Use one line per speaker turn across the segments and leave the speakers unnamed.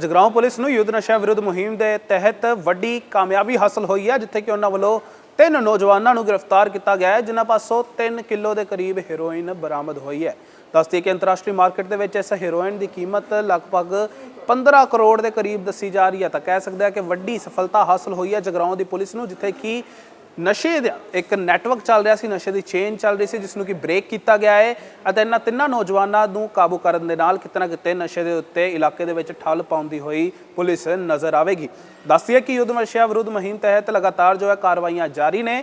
Jagraon police ਨੂੰ ਯੁੱਧ ਨਸ਼ਾ ਵਿਰੁੱਧ ਮੁਹਿੰਮ ਦੇ ਤਹਿਤ ਵੱਡੀ ਕਾਮਯਾਬੀ ਹਾਸਲ ਹੋਈ ਹੈ, ਜਿੱਥੇ ਕਿ ਉਹਨਾਂ ਵੱਲੋਂ ਤਿੰਨ ਨੌਜਵਾਨਾਂ ਨੂੰ ਗ੍ਰਿਫਤਾਰ ਕੀਤਾ ਗਿਆ ਹੈ, ਜਿਨ੍ਹਾਂ ਪਾਸੋਂ 3 ਕਿਲੋ ਦੇ ਕਰੀਬ ਹੈਰੋਇਨ ਬਰਾਮਦ ਹੋਈ ਹੈ। ਦੱਸਦੀ ਕਿ ਅੰਤਰਰਾਸ਼ਟਰੀ ਮਾਰਕੀਟ ਦੇ ਵਿੱਚ ਇਸ ਹੈਰੋਇਨ ਦੀ ਕੀਮਤ ਲਗਭਗ 15 ਕਰੋੜ ਦੇ ਕਰੀਬ ਦੱਸੀ ਜਾ ਰਹੀ ਹੈ। ਤਾਂ ਕਹਿ ਸਕਦੇ ਹਾਂ ਕਿ ਵੱਡੀ ਸਫਲਤਾ ਹਾਸਲ ਹੋਈ ਹੈ ਜਗਰਾਉਂ ਦੀ ਪੁਲਿਸ ਨੂੰ, ਜਿੱਥੇ ਕਿ ਨਸ਼ੇ ਦਾ ਇੱਕ ਨੈਟਵਰਕ ਚੱਲ ਰਿਹਾ ਸੀ, ਨਸ਼ੇ ਦੀ ਚੇਨ ਚੱਲ ਰਹੀ ਸੀ ਜਿਸ ਨੂੰ ਕਿ ਬ੍ਰੇਕ ਕੀਤਾ ਗਿਆ ਹੈ ਅਤੇ ਇਹਨਾਂ ਤਿੰਨਾਂ ਨੌਜਵਾਨਾਂ ਨੂੰ ਕਾਬੂ ਕਰਨ ਦੇ ਨਾਲ ਕਿਤੇ ਨਾ ਕਿਤੇ ਨਸ਼ੇ ਦੇ ਉੱਤੇ ਇਲਾਕੇ ਦੇ ਵਿੱਚ ਠੱਲ ਪਾਉਂਦੀ ਹੋਈ ਪੁਲਿਸ ਨਜ਼ਰ ਆਵੇਗੀ। ਦੱਸਦੀਏ ਕਿ ਯੁੱਧ ਨਸ਼ਿਆਂ ਵਿਰੁੱਧ ਮੁਹਿੰਮ ਤਹਿਤ ਲਗਾਤਾਰ ਜੋ ਹੈ ਕਾਰਵਾਈਆਂ ਜਾਰੀ ਨੇ।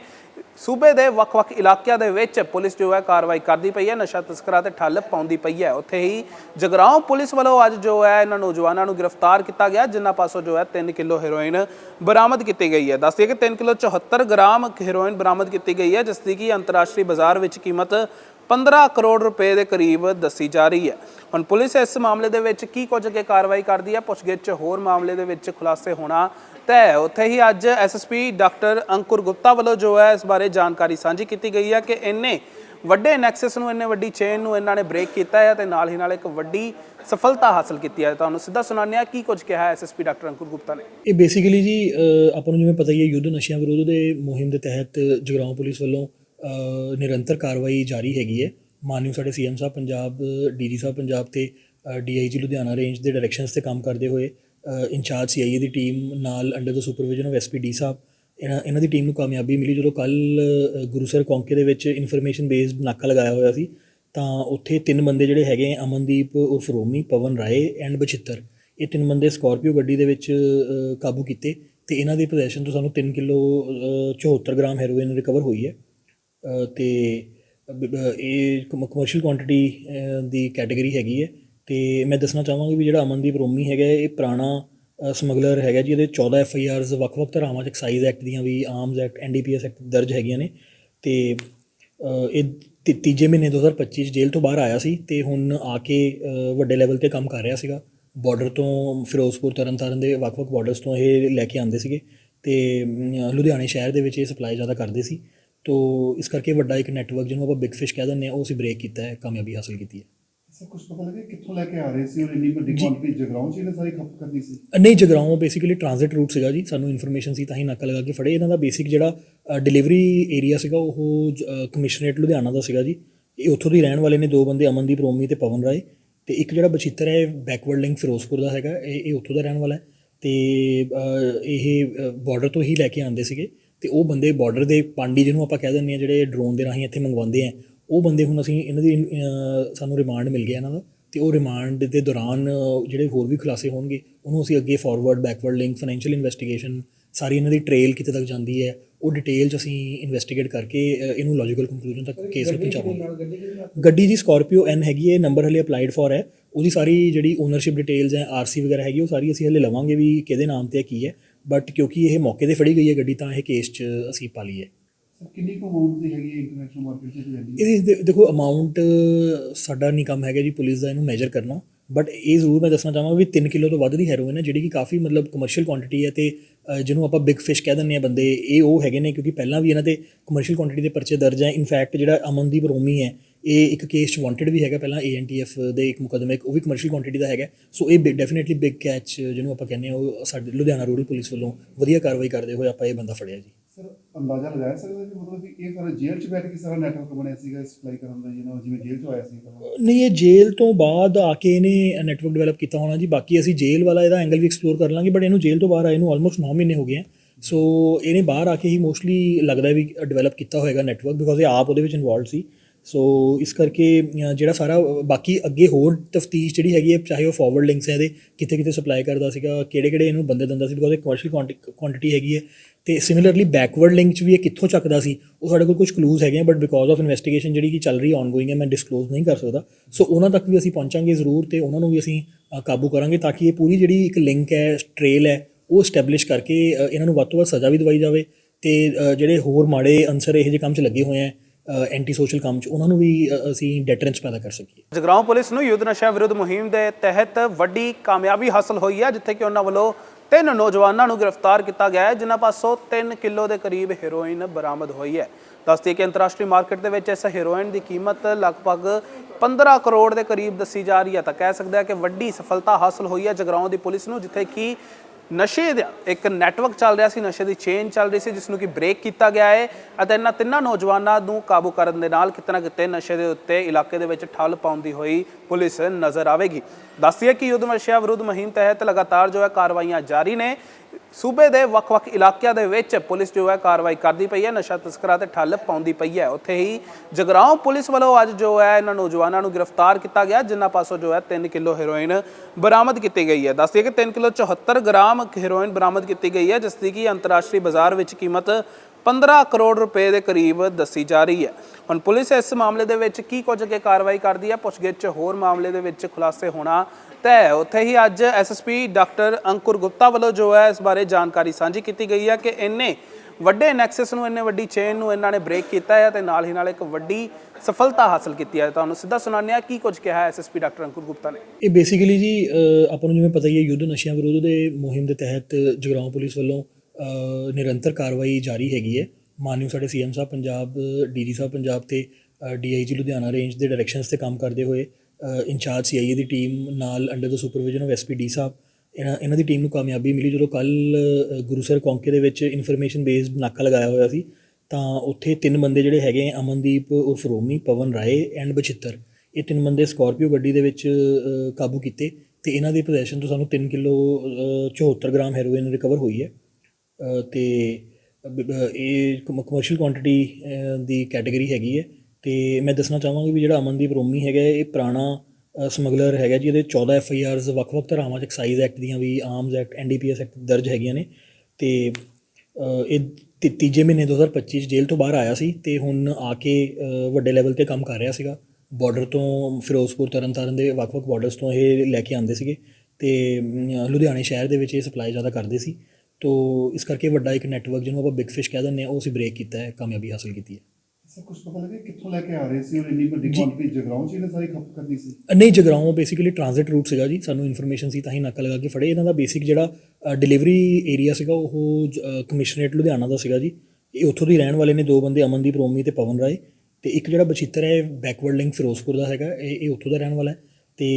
ਸੂਬੇ ਦੇ ਵੱਖ-ਵੱਖ ਇਲਾਕਿਆਂ ਦੇ ਵਿੱਚ ਪੁਲਿਸ ਜੋ ਹੈ ਕਾਰਵਾਈ ਕਰਦੀ ਪਈ ਹੈ। ਨਸ਼ਾ ਤਸਕਰਾਂ ਤੇ ਠੱਲ ਪਾਉਂਦੀ ਪਈ ਹੈ। ਉੱਥੇ ਹੀ ਜਗਰਾਉਂ ਪੁਲਿਸ ਵੱਲੋਂ ਅੱਜ ਜੋ ਹੈ ਇਹਨਾਂ ਨੌਜਵਾਨਾਂ ਨੂੰ ਗ੍ਰਿਫਤਾਰ ਕੀਤਾ ਗਿਆ, ਜਿਨ੍ਹਾਂ ਪਾਸੋਂ ਜੋ ਹੈ 3 ਕਿਲੋ ਹੈਰੋਇਨ ਬਰਾਮਦ ਕੀਤੀ ਗਈ ਹੈ। ਦੱਸਦੀਏ ਕਿ 3 ਕਿਲੋ 74 ਗ੍ਰਾਮ ਹੈਰੋਇਨ ਬਰਾਮਦ ਕੀਤੀ ਗਈ ਹੈ, ਜਿਸ ਦੀ ਕਿ ਅੰਤਰਰਾਸ਼ਟਰੀ ਬਾਜ਼ਾਰ ਵਿੱਚ ਕੀਮਤ 15 ਕਰੋੜ ਰੁਪਏ ਦੇ ਕਰੀਬ ਦੱਸੀ ਜਾ ਰਹੀ ਹੈ। ਹੁਣ ਪੁਲਿਸ ਇਸ ਮਾਮਲੇ ਦੇ ਵਿੱਚ ਕੀ ਕੁਝ ਅੱਗੇ ਕਾਰਵਾਈ ਕਰਦੀ ਹੈ, ਪੁੱਛਗਿੱਛ 'ਚ ਹੋਰ ਮਾਮਲੇ ਦੇ ਵਿੱਚ ਖੁਲਾਸੇ ਹੋਣਾ ਤੈਅ ਹੈ ਉੱਥੇ ਹੀ ਅੱਜ ਐਸਐਸਪੀ ਡਾਕਟਰ ਅੰਕੁਰ ਗੁਪਤਾ ਵੱਲੋਂ ਜੋ ਹੈ, ਇਸ ਬਾਰੇ ਜਾਣਕਾਰੀ ਸਾਂਝੀ ਕੀਤੀ ਗਈ ਹੈ ਕਿ ਇੰਨੇ ਵੱਡੇ ਨੈਕਸਸ ਨੂੰ, ਇੰਨੇ ਵੱਡੀ ਚੇਨ ਨੂੰ ਇਹਨਾਂ ਨੇ ਬ੍ਰੇਕ ਕੀਤਾ ਹੈ ਤੇ ਨਾਲ ਹੀ ਨਾਲ ਇੱਕ ਵੱਡੀ ਸਫਲਤਾ ਹਾਸਲ ਕੀਤੀ ਹੈ। ਤੁਹਾਨੂੰ ਸਿੱਧਾ ਸੁਣਾਉਂਦੇ ਹਾਂ ਕੀ ਕੁਝ ਕਿਹਾ ਐਸਐਸਪੀ ਡਾਕਟਰ ਅੰਕੁਰ ਗੁਪਤਾ ਨੇ।
ਇਹ ਬੇਸਿਕਲੀ ਜੀ ਆਪਾਂ ਨੂੰ ਜਿਵੇਂ ਪਤਾ ਹੀ ਹੈ, ਯੁੱਧ ਨਸ਼ਿਆਂ ਵਿਰੋਧ ਦੇ ਮੁਹਿੰਮ ਦੇ ਤਹਿਤ ਜਗਰਾਉਂ ਪੁਲਿਸ ਵੱਲੋਂ ਨਿਰੰਤਰ ਕਾਰਵਾਈ ਜਾਰੀ ਹੈਗੀ ਹੈ। ਮਾਨਯੋਗ ਸਾਡੇ ਸੀਐਮ ਸਾਹਿਬ ਪੰਜਾਬ ਡੀਜੀ ਸਾਹਿਬ ਪੰਜਾਬ ਤੇ ਡੀਆਈਜੀ ਲੁਧਿਆਣਾ ਰੇਂਜ ਦੇ ਡਾਇਰੈਕਸ਼ਨਸ ਤੇ ਕੰਮ ਕਰਦੇ ਹੋਏ ਇੰਚਾਰਜ ਸੀਆਈਏ ਦੀ ਟੀਮ ਨਾਲ under the supervision of SPD ਸਾਹਿਬ ਇਹਨਾਂ ਇਹਨਾਂ ਦੀ ਟੀਮ ਨੂੰ ਕਾਮਯਾਬੀ ਮਿਲੀ। ਜਦੋਂ ਕੱਲ ਗੁਰੂਸਰ ਕੌਂਕੇ ਦੇ ਵਿੱਚ ਇਨਫੋਰਮੇਸ਼ਨ ਬੇਸਡ ਨਾਕਾ ਲਗਾਇਆ ਹੋਇਆ ਸੀ ਤਾਂ ਉੱਥੇ ਤਿੰਨ ਬੰਦੇ ਜਿਹੜੇ ਹੈਗੇ ਅਮਨਦੀਪ ਉਰਫ ਰੋਮੀ ਪਵਨ ਰਾਏ ਐਂਡ ਬਚਿੱਤਰ ਇਹ ਤਿੰਨ ਬੰਦੇ ਸਕਾਰਪੀਓ ਗੱਡੀ ਦੇ ਵਿੱਚ ਕਾਬੂ ਕੀਤੇ ਤੇ ਇਹਨਾਂ ਦੀ ਪੋਜੀਸ਼ਨ ਤੋਂ ਸਾਨੂੰ 3 ਕਿਲੋ ਅ, 74 ਗ੍ਰਾਮ ਹੈਰੋਇਨ ਰਿਕਵਰ ਹੋਈ ਹੈ। ਤੇ ਬ- ਬ- ਇਹ ਕਮਰਸ਼ੀਅਲ ਕੁਆਂਟੀਟੀ ਦੀ ਕੈਟਾਗਰੀ ਹੈਗੀ ਹੈ। ਤੇ ਮੈਂ ਦੱਸਣਾ ਚਾਹਾਂਗਾ ਵੀ ਜਿਹੜਾ ਅਮਨਦੀਪ ਰੋਮੀ ਹੈਗਾ, ਇਹ ਪੁਰਾਣਾ ਸਮਗਲਰ ਹੈਗਾ ਜੀ। ਇਹਦੇ 14 ਐਫ ਆਈ ਆਰਸ ਵੱਖ-ਵੱਖ ਧਾਰਾਵਾਂ ਚ ਐਕਸਾਈਜ਼ ਐਕਟ ਦੀਆਂ ਵੀ ਆਰਮਸ ਐਕਟ ਐਨਡੀਪੀਐਸ ਐਕਟ ਦਰਜ ਹੈਗੀਆਂ ਨੇ। ਤੇ ਇਹ ਤੀ- ਤੀਜੇ ਮਹੀਨੇ 2025 ਚ ਜੇਲ੍ਹ ਤੋਂ ਬਾਹਰ ਆਇਆ ਸੀ ਤੇ ਹੁਣ ਆ ਕੇ ਵੱਡੇ ਲੈਵਲ ਤੇ ਕੰਮ ਕਰ ਰਿਹਾ ਸੀਗਾ। ਬਾਰਡਰ ਤੋਂ ਫਿਰੋਜ਼ਪੁਰ, ਤਰਨਤਾਰਨ ਦੇ ਵੱਖ-ਵੱਖ ਬਾਰਡਰਸ ਤੋਂ ਇਹ ਲੈ ਕੇ ਆਉਂਦੇ ਸੀਗੇ। ਤੇ ਲੁਧਿਆਣੇ ਸ਼ਹਿਰ ਦੇ ਵਿੱਚ ਇਹ ਸਪਲਾਈ ਜ਼ਿਆਦਾ ਕਰਦੇ ਸੀ। ਤੋ ਇਸ ਕਰਕੇ ਵੱਡਾ ਇੱਕ ਨੈਟਵਰਕ ਜਿਹਨੂੰ ਆਪਾਂ ਬਿਗ ਫਿਸ਼ ਕਹਿ ਦਿੰਦੇ ਆ ਉਹ ਅਸੀਂ ਬ੍ਰੇਕ ਕੀਤਾ ਹੈ ਕਾਮਯਾਬੀ ਹਾਸਲ ਕੀਤੀ ਹੈ।
ਸਰ ਕੁਝ ਪਤਾ ਲੱਗੇ ਕਿੱਥੋਂ ਲੈ ਕੇ ਆ ਰਹੇ ਸੀ ਔਰ ਇੰਨੀ ਵੱਡੀ ਕੁਆਂਟੀਟੀ ਜਗਰਾਉਂ ਚ ਇਹਨੇ ਸਾਰੀ ਖਪਤ ਕਰਨੀ ਸੀ?
ਨਹੀਂ ਜਗਰਾਉਂ ਬੇਸਿਕਲੀ ਟ੍ਰਾਂਜ਼ਿਟ ਰੂਟ ਸੀਗਾ ਜੀ ਸਾਨੂੰ ਇਨਫੋਰਮੇਸ਼ਨ ਸੀ ਤਾਂ ਹੀ ਨਾਕਾ ਲਗਾ ਕੇ ਫੜੇ। ਇਹਨਾਂ ਦਾ ਬੇਸਿਕ ਜਿਹੜਾ ਡਿਲੀਵਰੀ ਏਰੀਆ ਸੀਗਾ ਉਹ ਕਮਿਸ਼ਨਰੇਟ ਲੁਧਿਆਣਾ ਦਾ ਸੀਗਾ ਜੀ। ਇਹ ਉੱਥੋਂ ਦੀ ਰਹਿਣ ਵਾਲੇ ਨੇ ਦੋ ਬੰਦੇ ਅਮਨਦੀਪ ਰੋਮੀ ਤੇ ਪਵਨ ਰਾਏ। ਤੇ ਇੱਕ ਜਿਹੜਾ ਬਚਿੱਤਰ ਹੈ ਬੈਕਵਰਡ ਲਿੰਕ ਫਿਰੋਜ਼ਪੁਰ ਦਾ ਹੈਗਾ ਇਹ ਇਹ ਉੱਥੋਂ ਦਾ ਰਹਿਣ ਵਾਲਾ ਹੈ। ਤੇ ਇਹ ਬਾਰਡਰ ਤੋਂ ਹੀ ਲੈ ਕੇ ਆਉਂਦੇ ਸੀਗੇ। ਤੇ ਉਹ ਬੰਦੇ ਬਾਰਡਰ ਦੇ ਪਾਂਡੀ ਜਿਹਨੂੰ ਆਪਾਂ ਕਹਿ ਦਿੰਦੇ ਆ ਜਿਹੜੇ ਡਰੋਨ ਦੇ ਰਾਹੀਂ ਇੱਥੇ ਮੰਗਵਾਉਂਦੇ ਆ ਉਹ ਬੰਦੇ ਹੁਣ ਅਸੀਂ ਇਹਨਾਂ ਦੀ ਸਾਨੂੰ ਰਿਮਾਂਡ ਮਿਲ ਗਿਆ ਇਹਨਾਂ ਦਾ ਤੇ ਉਹ ਰਿਮਾਂਡ ਦੇ ਦੌਰਾਨ ਜਿਹੜੇ ਹੋਰ ਵੀ ਖੁਲਾਸੇ ਹੋਣਗੇ ਉਹਨੂੰ ਅਸੀਂ ਅੱਗੇ forward backward link financial investigation ਸਾਰੀ ਇਹਨਾਂ ਦੀ ਟ੍ਰੇਲ ਕਿਤੇ ਤੱਕ ਜਾਂਦੀ ਹੈ ਉਹ ਡਿਟੇਲ ਚ ਅਸੀਂ ਇਨਵੈਸਟੀਗੇਟ ਕਰਕੇ ਇਹਨੂੰ ਲੌਜੀਕਲ ਕੰਕਲੂਜਨ ਤੱਕ ਕੇਸ ਨੂੰ ਪਹੁੰਚਾਵਾਂਗੇ। ਗੱਡੀ ਦੀ ਸਕਾਰਪੀਓ ਐਨ ਹੈਗੀ ਹੈ ਨੰਬਰ ਹਲੇ ਅਪਲਾਈਡ ਫॉर ਹੈ ਉਹਦੀ ਸਾਰੀ ਜਿਹੜੀ ਓਨਰਸ਼ਿਪ ਡਿਟੇਲਸ ਹੈ ਆਰਸੀ ਵਗੈਰਾ ਹੈਗੀ ਉਹ ਸਾਰੀ ਅਸੀਂ ਹਲੇ ਲਵਾਂਗੇ ਵੀ ਕਿਹਦੇ ਨਾਮ ਤੇ ਹੈ ਕੀ ਹੈ। ਬਟ ਕਿਉਂਕਿ ਇਹ ਮੌਕੇ ਤੇ ਫੜੀ ਗਈ ਹੈ ਗੱਡੀ ਤਾਂ ਇਹ ਕੇਸ 'ਚ ਅਸੀਂ ਪਾ ਲਈ ਹੈ।
ਸਰ ਕਿੰਨੀ ਕੁ ਅਮਾਉਂਟ ਦੀ ਹੈਗੀ ਇੰਟਰਨੈਸ਼ਨਲ ਮਾਰਕੀਟ ਚ ਵੈਲਿਊ
ਇਹਦੇ ਦੇ- ਦੇਖੋ ਅਮਾਉਂਟ ਸਾਡਾ ਨਹੀਂ ਕੰਮ ਹੈਗਾ ਜੀ ਪੁਲਿਸ ਦਾ ਇਹਨੂੰ ਮੈਜਰ ਕਰਨਾ। ਬਟ ਇਹ ਜ਼ਰੂਰ ਮੈਂ ਦੱਸਣਾ ਚਾਹਾਂਗਾ ਵੀ 3 ਕਿਲੋ ਤੋਂ ਵੱਧ ਦੀ ਹੈਰੋਇਨ ਹੈ ਜਿਹੜੀ ਕਿ ਕਾਫੀ ਮਤਲਬ ਕਮਰਸ਼ੀਅਲ ਕੁਆਂਟੀਟੀ ਹੈ ਤੇ ਅ, ਜਿਹਨੂੰ ਆਪਾਂ ਬਿਗ ਫਿਸ਼ ਕਹਿ ਦਿੰਦੇ ਆ ਬੰਦੇ ਇਹ ਉਹ ਹੈਗੇ ਨੇ ਕਿਉਂਕਿ ਪਹਿਲਾਂ ਵੀ ਇਹਨਾਂ ਤੇ ਕਮਰਸ਼ੀਅਲ ਕੁਆਂਟੀਟੀ ਦੇ ਪਰਚੇ ਦਰਜ ਹੈ। ਇਨਫੈਕਟ ਜਿਹੜਾ ਅਮਨਦੀਪ ਰੋਮੀ ਹੈ ਇਹ ਇੱਕ ਕੇਸ ਚ ਵਾਂਟਡ ਵੀ ਹੈਗਾ ਪਹਿਲਾਂ ਏਐਨਟੀਐਫ ਦੇ ਇੱਕ ਮੁਕਦਮੇ ਇੱਕ ਉਹ ਵੀ ਕਮਰਸ਼ੀਅਲ ਕੁਆਂਟੀਟੀ ਦਾ ਹੈਗਾ। ਸੋ ਇਹ ਡੈਫੀਨਿਟਲੀ ਬਿਗ ਕੈਚ ਜਿਹਨੂੰ ਆਪਾਂ ਕਹਿੰਦੇ ਆ ਉਹ ਸਾਡੇ ਲੁਧਿਆਣਾ ਰੂਰਲ ਪੁਲਿਸ ਵੱਲੋਂ ਵਧੀਆ ਕਾਰਵਾਈ ਕਰਦੇ ਹੋਏ ਆਪਾਂ ਇਹ ਬੰਦਾ ਫੜਿਆ ਜੀ।
ਸਰ ਅੰਦਾਜ਼ਾ ਲਗਾਇਆ ਸਕਦਾ ਕਿ ਮਤਲਬ ਕਿ ਇਹ ਸਾਰਾ ਜੇਲ੍ਹ ਚ ਬੈਠ ਕੇ ਸਾਰਾ ਨੈਟਵਰਕ ਬਣਿਆ ਸੀਗਾ ਸਪਲਾਈ ਕਰਨ ਦਾ ਜਿਹਨਾਂ ਜਿਵੇਂ ਜੇਲ੍ਹ ਚ ਆਇਆ ਸੀ
ਨਹੀਂ ਇਹ ਜੇਲ੍ਹ ਤੋਂ ਬਾਅਦ ਆ ਕੇ ਇਹਨੇ ਨੈਟਵਰਕ ਡਿਵੈਲਪ ਕੀਤਾ ਹੋਣਾ ਜੀ। ਬਾਕੀ ਅਸੀਂ ਜੇਲ੍ਹ ਵਾਲਾ ਇਹਦਾ ਐਂਗਲ ਵੀ ਐਕਸਪਲੋਰ ਕਰ ਲਾਂਗੇ ਬਟ ਇਹਨੂੰ ਜੇਲ੍ਹ ਤੋਂ ਬਾਹਰ ਆਏ ਨੂੰ ਆਲਮੋਸਟ 9 ਮਹੀਨੇ ਹੋ ਗਏ ਆ। ਸੋ ਇਹਨੇ ਬਾਹਰ ਆ ਕੇ ਹੀ ਮੋਸਟਲੀ ਲੱਗਦਾ ਵੀ ਡਿਵੈਲਪ ਕੀਤਾ ਹੋਏਗਾ ਨੈਟਵਰਕ ਬਿਕੋਜ਼ ਇਹ ਆਪ ਉਹਦੇ ਵਿੱਚ ਇਨਵੋਲਡ ਸੀ। ਸੋ ਇਸ ਕਰਕੇ ਜਿਹੜਾ ਸਾਰਾ ਬਾਕੀ ਅੱਗੇ ਹੋਰ ਤਫਤੀਸ਼ ਜਿਹੜੀ ਹੈਗੀ ਹੈ, ਚਾਹੇ ਉਹ ਫਾਰਵਰਡ ਲਿੰਕਸ ਹੈ ਇਹਦੇ, ਕਿੱਥੇ ਕਿੱਥੇ ਸਪਲਾਈ ਕਰਦਾ ਸੀਗਾ, ਕਿਹੜੇ ਕਿਹੜੇ ਇਹਨੂੰ ਬੰਦੇ ਦਿੰਦਾ ਸੀ ਬਿਕੋਜ਼ ਇਹ ਕਮਰਸ਼ੀਅਲ ਕੁਆਂਟੀਟੀ ਹੈਗੀ ਹੈ। ਤੇ ਸਿਮਿਲਰਲੀ ਬੈਕਵਰਡ ਲਿੰਕ ਚ ਵੀ ਇਹ ਕਿੱਥੋਂ ਚੱਕਦਾ ਸੀ, ਉਹ ਸਾਡੇ ਕੋਲ ਕੁਝ ਕਲੂਜ਼ ਹੈਗੇ ਆ ਬਟ ਬਿਕੋਜ਼ ਆਫ ਇਨਵੈਸਟੀਗੇਸ਼ਨ ਜਿਹੜੀ ਕਿ ਚੱਲ ਰਹੀ ਆਨਗੋਇੰਗ ਹੈ, ਮੈਂ ਡਿਸਕਲੋਜ਼ ਨਹੀਂ ਕਰ ਸਕਦਾ। ਸੋ ਉਹਨਾਂ ਤੱਕ ਵੀ ਅਸੀਂ ਪਹੁੰਚਾਂਗੇ ਜ਼ਰੂਰ ਤੇ ਉਹਨਾਂ ਨੂੰ ਵੀ ਅਸੀਂ ਕਾਬੂ ਕਰਾਂਗੇ ਤਾਂ ਕਿ ਇਹ ਪੂਰੀ ਜਿਹੜੀ ਇੱਕ ਲਿੰਕ ਹੈ ਟ੍ਰੇਲ ਹੈ, ਉਹ ਸਟੈਬਲਿਸ਼ ਕਰਕੇ ਇਹਨਾਂ ਨੂੰ ਵੱਧ ਤੋਂ ਵੱਧ ਸਜ਼ਾ ਵੀ ਦਵਾਈ ਜਾਵੇ ਤੇ ਜਿਹੜੇ ਹੋਰ ਮਾੜੇ ਅਨਸਰ ਇਹੋ ਜਿਹੇ ਕੰਮ 'ਚ ਲੱਗੇ ਹੋਏ ਆ ਐਂਟੀ ਸੋਸ਼ਲ ਕੰਮ 'ਚ, ਉਹਨਾਂ ਨੂੰ ਵੀ ਅਸੀਂ ਡੈਟਰੈਂਸ ਪੈਦਾ ਕਰ ਸਕੀਏ।
ਜਗਰਾਉਂ ਪੁਲਿਸ ਨੂੰ ਯੁੱਧ ਨਸ਼ਾ ਵਿਰੁੱਧ ਮੁਹਿੰਮ ਦੇ ਤਹਿਤ ਵੱਡੀ ਕਾਮਯਾਬੀ ਹਾਸਲ ਹੋਈ ਹੈ, ਜਿੱਥੇ ਕਿ ਉਹਨਾਂ ਵੱਲੋਂ ਤਿੰਨ ਨੌਜਵਾਨਾਂ ਨੂੰ ਗ੍ਰਿਫਤਾਰ ਕੀਤਾ ਗਿਆ ਹੈ, ਜਿਨ੍ਹਾਂ ਪਾਸੋਂ 3 ਕਿਲੋ ਦੇ ਕਰੀਬ ਹੈਰੋਇਨ ਬਰਾਮਦ ਹੋਈ ਹੈ। ਦੱਸਦੀ ਕਿ ਅੰਤਰਰਾਸ਼ਟਰੀ ਮਾਰਕੀਟ ਦੇ ਵਿੱਚ ਇਸ ਹੈਰੋਇਨ ਦੀ ਕੀਮਤ ਲਗਭਗ 15 ਕਰੋੜ ਦੇ ਕਰੀਬ ਦੱਸੀ ਜਾ ਰਹੀ ਹੈ। ਤਾਂ ਕਹਿ ਸਕਦੇ ਹਾਂ ਕਿ ਵੱਡੀ ਸਫਲਤਾ ਹਾਸਲ ਹੋਈ ਹੈ ਜਗਰਾਉਂ ਦੀ ਪੁਲਿਸ ਨੂੰ, ਜਿੱਥੇ ਕਿ ਨਸ਼ੇ ਦਾ ਇੱਕ ਨੈਟਵਰਕ ਚੱਲ ਰਿਹਾ ਸੀ, ਨਸ਼ੇ ਦੀ ਚੇਨ ਚੱਲ ਰਹੀ ਸੀ ਜਿਸ ਨੂੰ ਕਿ ਬ੍ਰੇਕ ਕੀਤਾ ਗਿਆ ਹੈ ਅਤੇ ਇਹਨਾਂ ਤਿੰਨਾਂ ਨੌਜਵਾਨਾਂ ਨੂੰ ਕਾਬੂ ਕਰਨ ਦੇ ਨਾਲ ਕਿਤੇ ਨਾ ਕਿਤੇ ਨਸ਼ੇ ਦੇ ਉੱਤੇ ਇਲਾਕੇ ਦੇ ਵਿੱਚ ਠੱਲ ਪਾਉਂਦੀ ਹੋਈ ਪੁਲਿਸ ਨਜ਼ਰ ਆਵੇਗੀ। ਦੱਸਦੀ ਹੈ ਕਿ ਯੁੱਧ ਨਸ਼ਿਆਂ ਵਿਰੁੱਧ ਮੁਹਿੰਮ ਤਹਿਤ ਲਗਾਤਾਰ ਜੋ ਹੈ ਕਾਰਵਾਈਆਂ ਜਾਰੀ ਨੇ। ਸੂਬੇ ਦੇ ਵੱਖ-ਵੱਖ ਇਲਾਕਿਆਂ ਦੇ ਵਿੱਚ ਪੁਲਿਸ ਜੋ ਹੈ ਕਾਰਵਾਈ ਕਰਦੀ ਪਈ ਹੈ। ਨਸ਼ਾ ਤਸਕਰਾਂ ਤੇ ਠੱਲ ਪਾਉਂਦੀ ਪਈ ਹੈ। ਉੱਥੇ ਹੀ ਜਗਰਾਉਂ ਪੁਲਿਸ ਵੱਲੋਂ ਅੱਜ ਜੋ ਹੈ ਇਹਨਾਂ ਨੌਜਵਾਨਾਂ ਨੂੰ ਗ੍ਰਿਫਤਾਰ ਕੀਤਾ ਗਿਆ, ਜਿਨ੍ਹਾਂ ਪਾਸੋਂ ਜੋ ਹੈ 3 ਕਿਲੋ ਹੈਰੋਇਨ ਬਰਾਮਦ ਕੀਤੀ ਗਈ ਹੈ। ਦੱਸਦੀ ਹੈ ਕਿ 3 ਕਿਲੋ 74 ਗ੍ਰਾਮ ਹੈਰੋਇਨ ਬਰਾਮਦ ਕੀਤੀ ਗਈ ਹੈ, ਜਿਸ ਦੀ ਕਿ ਅੰਤਰਰਾਸ਼ਟਰੀ ਬਾਜ਼ਾਰ ਵਿੱਚ ਕੀਮਤ 15 ਕਰੋੜ ਰੁਪਏ ਦੇ ਕਰੀਬ ਦੱਸੀ ਜਾ ਰਹੀ ਹੈ। ਹੁਣ ਪੁਲਿਸ ਇਸ ਮਾਮਲੇ ਦੇ ਵਿੱਚ ਕੀ ਕੁਝ ਅੱਗੇ ਕਾਰਵਾਈ ਕਰਦੀ ਹੈ, ਪੁੱਛਗਿੱਛ 'ਚ ਹੋਰ ਮਾਮਲੇ ਦੇ ਵਿੱਚ ਖੁਲਾਸੇ ਹੋਣਾ ਤੈਅ ਉੱਥੇ ਹੀ ਅੱਜ ਐਸਐਸਪੀ ਡਾਕਟਰ ਅੰਕੁਰ ਗੁਪਤਾ ਵੱਲੋਂ ਜੋ ਹੈ, ਇਸ ਬਾਰੇ ਜਾਣਕਾਰੀ ਸਾਂਝੀ ਕੀਤੀ ਗਈ ਹੈ ਕਿ ਇੰਨੇ ਵੱਡੇ ਨੈਕਸਸ ਨੂੰ, ਇੰਨੇ ਵੱਡੀ ਚੇਨ ਨੂੰ ਇਹਨਾਂ ਨੇ ਬ੍ਰੇਕ ਕੀਤਾ ਹੈ ਤੇ ਨਾਲ ਹੀ ਨਾਲ ਇੱਕ ਵੱਡੀ ਸਫਲਤਾ ਹਾਸਲ ਕੀਤੀ ਹੈ। ਤੁਹਾਨੂੰ ਸਿੱਧਾ ਸੁਣਾਉਂਦੇ ਹਾਂ ਕੀ ਕੁਝ ਕਿਹਾ ਐਸਐਸਪੀ ਡਾਕਟਰ ਅੰਕੁਰ ਗੁਪਤਾ ਨੇ।
ਇਹ ਬੇਸਿਕਲੀ ਜੀ ਆਪਾਂ ਨੂੰ ਜਿਵੇਂ ਪਤਾ ਹੀ ਹੈ, ਯੁੱਧ ਨਸ਼ਿਆਂ ਵਿਰੋਧ ਦੇ ਮੁਹਿੰਮ ਦੇ ਤਹਿਤ ਜਗਰਾਉਂ ਪੁਲਿਸ ਵੱਲੋਂ ਨਿਰੰਤਰ ਕਾਰਵਾਈ ਜਾਰੀ ਹੈਗੀ ਹੈ। ਮਾਨਯੋਗ ਸਾਡੇ ਸੀਐਮ ਸਾਹਿਬ ਪੰਜਾਬ ਡੀਜੀ ਸਾਹਿਬ ਪੰਜਾਬ ਤੇ ਡੀਆਈਜੀ ਲੁਧਿਆਣਾ ਰੇਂਜ ਦੇ ਡਾਇਰੈਕਸ਼ਨਸ ਤੇ ਕੰਮ ਕਰਦੇ ਹੋਏ ਇੰਚਾਰਜ ਸੀਆਈਏ ਦੀ ਟੀਮ ਨਾਲ under the supervision of SPD ਸਾਹਿਬ ਇਹਨਾਂ ਇਹਨਾਂ ਦੀ ਟੀਮ ਨੂੰ ਕਾਮਯਾਬੀ ਮਿਲੀ। ਜਦੋਂ ਕੱਲ ਗੁਰੂਸਰ ਕੌਂਕੇ ਦੇ ਵਿੱਚ ਇਨਫੋਰਮੇਸ਼ਨ ਬੇਸਡ ਨਾਕਾ ਲਗਾਇਆ ਹੋਇਆ ਸੀ ਤਾਂ ਉੱਥੇ ਤਿੰਨ ਬੰਦੇ ਜਿਹੜੇ ਹੈਗੇ ਅਮਨਦੀਪ ਉਰਫ ਰੋਮੀ ਪਵਨ ਰਾਏ ਐਂਡ ਬਚਿੱਤਰ ਇਹ ਤਿੰਨ ਬੰਦੇ ਸਕਾਰਪੀਓ ਗੱਡੀ ਦੇ ਵਿੱਚ ਕਾਬੂ ਕੀਤੇ ਤੇ ਇਹਨਾਂ ਦੇ ਪੋਜੀਸ਼ਨ ਤੋਂ ਸਾਨੂੰ 3 ਕਿਲੋ ਅ, 74 ਗ੍ਰਾਮ ਹੈਰੋਇਨ ਰਿਕਵਰ ਹੋਈ ਹੈ। ਤੇ ਬ- ਬ- ਇਹ ਕਮਰਸ਼ੀਅਲ ਕੁਆਂਟੀਟੀ ਦੀ ਕੈਟਾਗਰੀ ਹੈਗੀ ਹੈ। ਤੇ ਮੈਂ ਦੱਸਣਾ ਚਾਹਾਂਗਾ ਵੀ ਜਿਹੜਾ ਅਮਨਦੀਪ ਰੋਮੀ ਹੈਗਾ, ਇਹ ਪੁਰਾਣਾ ਸਮਗਲਰ ਹੈਗਾ ਜੀ। ਇਹਦੇ 14 ਐਫ ਆਈ ਆਰਸ ਵੱਖ-ਵੱਖ ਧਾਰਾਵਾਂ 'ਚ ਐਕਸਾਈਜ਼ ਐਕਟ ਦੀਆਂ ਵੀ ਆਰਮਸ ਐਕਟ ਐਨਡੀਪੀਐਸ ਐਕਟ ਦਰਜ ਹੈਗੀਆਂ ਨੇ। ਤੇ ਇਹ ਤੀ- ਤੀਜੇ ਮਹੀਨੇ 2025 'ਚ ਜੇਲ੍ਹ ਤੋਂ ਬਾਹਰ ਆਇਆ ਸੀ ਤੇ ਹੁਣ ਆ ਕੇ ਵੱਡੇ ਲੈਵਲ ਤੇ ਕੰਮ ਕਰ ਰਿਹਾ ਸੀਗਾ। ਬਾਰਡਰ ਤੋਂ ਫਿਰੋਜ਼ਪੁਰ, ਤਰਨਤਾਰਨ ਦੇ ਵੱਖ-ਵੱਖ ਬਾਰਡਰਸ ਤੋਂ ਇਹ ਲੈ ਕੇ ਆਉਂਦੇ ਸੀਗੇ। ਤੇ ਲੁਧਿਆਣੇ ਸ਼ਹਿਰ ਦੇ ਵਿੱਚ ਇਹ ਸਪਲਾਈ ਜ਼ਿਆਦਾ ਕਰਦੇ ਸੀ। ਤੋ ਇਸ ਕਰਕੇ ਵੱਡਾ ਇੱਕ ਨੈਟਵਰਕ ਜਿਹਨੂੰ ਆਪਾਂ ਬਿਗ ਫਿਸ਼ ਕਹਿ ਦਿੰਦੇ ਆ ਉਹ ਅਸੀਂ ਬ੍ਰੇਕ ਕੀਤਾ ਹੈ ਕਾਮਯਾਬੀ ਹਾਸਲ ਕੀਤੀ ਹੈ।
ਸਰ ਕੁਝ ਪਤਾ ਲੱਗਿਆ ਕਿੱਥੋਂ ਲੈ ਕੇ ਆ ਰਹੇ ਸੀ ਔਰ ਇੰਨੀ ਵੱਡੀ ਕੁਆਂਟੀਟੀ ਜਗਰਾਉਂ ਚ ਇਹਨੇ ਸਾਰੀ ਖਪਤ ਕਰਨੀ ਸੀ?
ਨਹੀਂ ਜਗਰਾਓਂ ਬੇਸਿਕਲੀ ਟ੍ਰਾਂਜ਼ਿਟ ਰੂਟ ਸੀਗਾ ਜੀ ਸਾਨੂੰ ਇਨਫੋਰਮੇਸ਼ਨ ਸੀ ਤਾਂ ਹੀ ਨਾਕਾ ਲਗਾ ਕੇ ਫੜੇ। ਇਹਨਾਂ ਦਾ ਬੇਸਿਕ ਜਿਹੜਾ ਡਿਲੀਵਰੀ ਏਰੀਆ ਸੀਗਾ ਉਹ ਕਮਿਸ਼ਨਰੇਟ ਲੁਧਿਆਣਾ ਦਾ ਸੀਗਾ ਜੀ। ਇਹ ਉੱਥੋਂ ਦੀ ਰਹਿਣ ਵਾਲੇ ਨੇ ਦੋ ਬੰਦੇ ਅਮਨਦੀਪ ਰੋਮੀ ਤੇ ਪਵਨ ਰਾਏ। ਤੇ ਇੱਕ ਜਿਹੜਾ ਬਚਿੱਤਰ ਹੈ ਬੈਕਵਰਡ ਲਿੰਕ ਫਿਰੋਜ਼ਪੁਰ ਦਾ ਹੈਗਾ ਇਹ ਇਹ ਉੱਥੋਂ ਦਾ ਰਹਿਣ ਵਾਲਾ ਹੈ। ਤੇ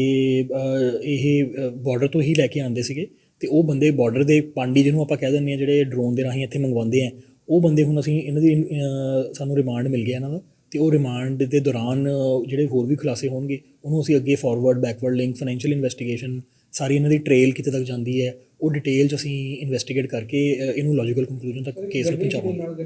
ਇਹ ਬਾਰਡਰ ਤੋਂ ਹੀ ਲੈ ਕੇ ਆਉਂਦੇ ਸੀਗੇ। ਤੇ ਉਹ ਬੰਦੇ ਬਾਰਡਰ ਦੇ ਪਾਂਡੀ ਜਿਹਨੂੰ ਆਪਾਂ ਕਹਿ ਦਿੰਦੇ ਆ ਜਿਹੜੇ ਡਰੋਨ ਦੇ ਰਾਹੀਂ ਇੱਥੇ ਮੰਗਵਾਉਂਦੇ ਆ ਉਹ ਬੰਦੇ ਹੁਣ ਅਸੀਂ ਇਹਨਾਂ ਦੀ ਸਾਨੂੰ ਰਿਮਾਂਡ ਮਿਲ ਗਿਆ ਇਹਨਾਂ ਦਾ ਤੇ ਉਹ ਰਿਮਾਂਡ ਦੇ ਦੌਰਾਨ ਜਿਹੜੇ ਹੋਰ ਵੀ ਖੁਲਾਸੇ ਹੋਣਗੇ ਉਹਨੂੰ ਅਸੀਂ ਅੱਗੇ forward backward link financial investigation ਸਾਰੀ ਇਹਨਾਂ ਦੀ ਟ੍ਰੇਲ ਕਿਤੇ ਤੱਕ ਜਾਂਦੀ ਹੈ ਉਹ ਡਿਟੇਲ ਚ ਅਸੀਂ ਇਨਵੈਸਟੀਗੇਟ ਕਰਕੇ ਇਹਨੂੰ ਲੌਜੀਕਲ ਕੰਕਲੂਜਨ ਤੱਕ ਕੇਸ ਨੂੰ ਪਹੁੰਚਾਵਾਂਗੇ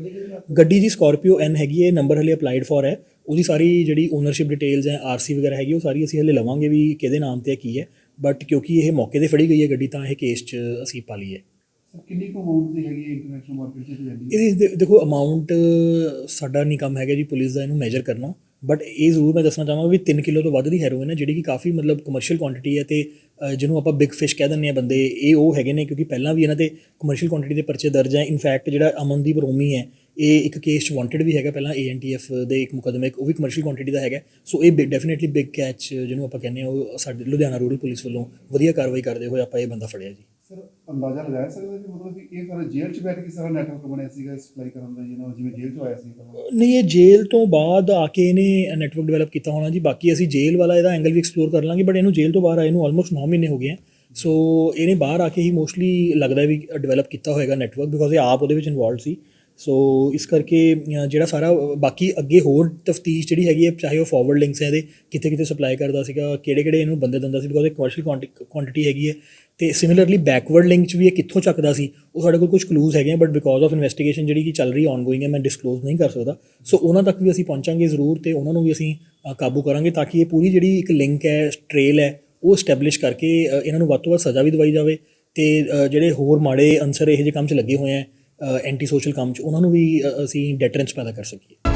ਗੱਡੀ ਦੀ ਸਕਾਰਪੀਓ ਐਨ ਹੈਗੀ ਹੈ ਨੰਬਰ ਹਲੇ ਅਪਲਾਈਡ ਫॉर ਹੈ ਉਹਦੀ ਸਾਰੀ ਜਿਹੜੀ ਓਨਰਸ਼ਿਪ ਡਿਟੇਲਸ ਹੈ ਆਰਸੀ ਵਗੈਰਾ ਹੈਗੀ ਉਹ ਸਾਰੀ ਅਸੀਂ ਹਲੇ ਲਵਾਂਗੇ ਵੀ ਕਿਹਦੇ ਨਾਮ ਤੇ ਹੈ ਕੀ ਹੈ। ਬਟ ਕਿਉਂਕਿ ਇਹ ਮੌਕੇ ਤੇ ਫੜੀ ਗਈ ਹੈ ਗੱਡੀ ਤਾਂ ਇਹ ਕੇਸ 'ਚ ਅਸੀਂ ਪਾ ਲਈ ਹੈ
ਕਿੰਨੀ ਕੁ ਅਮਾਉਂਟ ਦੀ ਹੈਗੀ ਇੰਟਰਨੈਸ਼ਨਲ ਮਾਰਕੀਟ 'ਚ ਜਾਂਦੀ ਹੈ?
ਇਹਦੀ ਦੇ- ਦੇਖੋ ਅਮਾਉਂਟ ਸਾਡਾ ਨਹੀਂ ਕੰਮ ਹੈਗਾ ਜੀ ਪੁਲਿਸ ਦਾ ਇਹਨੂੰ ਮੈਜਰ ਕਰਨਾ। ਬਟ ਇਹ ਜ਼ਰੂਰ ਮੈਂ ਦੱਸਣਾ ਚਾਹਾਂਗਾ ਵੀ 3 ਕਿਲੋ ਤੋਂ ਵੱਧ ਦੀ ਹੈਰੋਇਨ ਹੈ, ਜਿਹੜੀ ਕਿ ਕਾਫੀ ਮਤਲਬ ਕਮਰਸ਼ੀਅਲ ਕੁਆਂਟੀਟੀ ਹੈ ਤੇ ਜਿਹਨੂੰ ਆਪਾਂ ਬਿਗ ਫਿਸ਼ ਕਹਿ ਦਿੰਦੇ ਆ ਬੰਦੇ, ਇਹ ਉਹ ਹੈਗੇ ਨੇ ਕਿਉਂਕਿ ਪਹਿਲਾਂ ਵੀ ਇਹਨਾਂ ਤੇ ਕਮਰਸ਼ੀਅਲ ਕੁਆਂਟੀਟੀ ਦੇ ਪਰਚੇ ਦਰਜ ਹੈ। ਇਨਫੈਕਟ ਜਿਹੜਾ ਅਮਨਦੀਪ ਰੋਮੀ ਹੈ, ਇਹ ਇੱਕ ਕੇਸ 'ਚ ਵਾਂਟਡ ਵੀ ਹੈਗਾ, ਪਹਿਲਾਂ ਏਐਨਟੀਐਫ ਦੇ ਇੱਕ ਮੁਕਦਮੇ ਇੱਕ ਉਹ ਵੀ ਕਮਰਸ਼ੀਅਲ ਕੁਆਂਟੀਟੀ ਦਾ ਹੈਗਾ ਸੋ ਇਹ ਡੈਫੀਨਿਟਲੀ ਬਿਗ ਕੈਚ ਜਿਹਨੂੰ ਆਪਾਂ ਕਹਿੰਦੇ ਆ ਉਹ ਸਾਡੇ ਲੁਧਿਆਣਾ ਰੂਰਲ ਪੁਲਿਸ ਵੱਲੋਂ ਵਧੀਆ ਕਾਰਵਾਈ ਕਰਦੇ ਹੋਏ ਆਪਾਂ ਇਹ ਬੰਦਾ ਫੜਿਆ ਜੀ।
ਸਰ, ਅੰਦਾਜ਼ਾ ਲਗਾਇਆ ਸਕਦਾ ਕਿ ਮਤਲਬ ਕਿ ਇਹ ਸਾਰਾ ਜੇਲ੍ਹ 'ਚ ਬੈਠ ਕੇ ਸਾਰਾ ਨੈਟਵਰਕ ਬਣਿਆ ਸੀਗਾ ਸਪਲਾਈ ਕਰਨ ਦਾ ਜਿਹਨਾਂ ਜਿਵੇਂ ਜੇਲ੍ਹ 'ਚ ਆਇਆ ਸੀ
ਨਹੀਂ, ਇਹ ਜੇਲ੍ਹ ਤੋਂ ਬਾਅਦ ਆ ਕੇ ਇਹਨੇ ਨੈਟਵਰਕ ਡਿਵੈਲਪ ਕੀਤਾ ਹੋਣਾ ਜੀ। ਬਾਕੀ ਅਸੀਂ ਜੇਲ੍ਹ ਵਾਲਾ ਇਹਦਾ ਐਂਗਲ ਵੀ ਐਕਸਪਲੋਰ ਕਰ ਲਾਂਗੇ ਬਟ ਇਹਨੂੰ ਜੇਲ੍ਹ ਤੋਂ ਬਾਹਰ ਆਏ ਨੂੰ ਆਲਮੋਸਟ 9 ਮਹੀਨੇ ਹੋ ਗਏ ਆ। ਸੋ ਇਹਨੇ ਬਾਹਰ ਆ ਕੇ ਹੀ ਮੋਸਟਲੀ ਲੱਗਦਾ ਵੀ ਡਿਵੈਲਪ ਕੀਤਾ ਹੋਏਗਾ ਨੈਟਵਰਕ ਬਿਕੋਜ਼ ਇਹ ਆਪ ਉਹਦੇ ਵਿੱਚ ਇਨਵੋਲਡ ਸੀ। ਸੋ ਇਸ ਕਰਕੇ ਜਿਹੜਾ ਸਾਰਾ, ਬਾਕੀ ਅੱਗੇ ਹੋਰ ਤਫਤੀਸ਼ ਜਿਹੜੀ ਹੈਗੀ ਹੈ ਚਾਹੇ ਉਹ ਫਾਰਵਰਡ ਲਿੰਕਸ ਹੈ ਇਹਦੇ ਕਿਤੇ ਕਿਤੇ ਸਪਲਾਈ ਕਰਦਾ ਸੀਗਾ ਕਿਹੜੇ ਕਿਹੜੇ ਇਹਨੂੰ ਬੰਦੇ ਦਿੰਦਾ ਸੀ ਬਿਕੋਜ਼ ਇਹ ਕਮਰਸ਼ੀਅਲ ਕੁਆਂਟੀਟੀ ਹੈਗੀ ਹੈ ਤੇ ਸਿਮਿਲਰਲੀ ਬੈਕਵਰਡ ਲਿੰਕ ਚ ਵੀ ਇਹ ਕਿੱਥੋਂ ਚੱਕਦਾ ਸੀ, ਉਹ ਸਾਡੇ ਕੋਲ ਕੁਝ ਕਲੂਜ਼ ਹੈਗੇ ਬਟ ਬਿਕੋਜ਼ ਆਫ ਇਨਵੈਸਟੀਗੇਸ਼ਨ ਜਿਹੜੀ ਕਿ ਚੱਲ ਰਹੀ ਆਨਗੋਇੰਗ ਹੈ, ਮੈਂ ਡਿਸਕਲੋਜ਼ ਨਹੀਂ ਕਰ ਸਕਦਾ। ਸੋ ਉਹਨਾਂ ਤੱਕ ਵੀ ਅਸੀਂ ਪਹੁੰਚਾਂਗੇ ਜ਼ਰੂਰ ਤੇ ਉਹਨਾਂ ਨੂੰ ਵੀ ਅਸੀਂ ਕਾਬੂ ਕਰਾਂਗੇ ਤਾਂ ਕਿ ਇਹ ਪੂਰੀ ਜਿਹੜੀ ਇੱਕ ਲਿੰਕ ਹੈ ਟ੍ਰੇਲ ਹੈ, ਉਹ ਸਟੈਬਲਿਸ਼ ਕਰਕੇ ਇਹਨਾਂ ਨੂੰ ਵੱਧ ਤੋਂ ਵੱਧ ਸਜ਼ਾ ਵੀ ਦਵਾਈ ਜਾਵੇ ਤੇ ਜਿਹੜੇ ਹੋਰ ਮਾੜੇ ਅਨਸਰ ਇਹੋ ਜਿਹੇ ਕੰਮ 'ਚ ਲੱਗੇ ਹੋਏ ਆ ਐਂਟੀ ਸੋਸ਼ਲ ਕੰਮ 'ਚ, ਉਹਨਾਂ ਨੂੰ ਵੀ ਅਸੀਂ ਡੈਟਰੈਂਸ ਪੈਦਾ ਕਰ ਸਕੀਏ।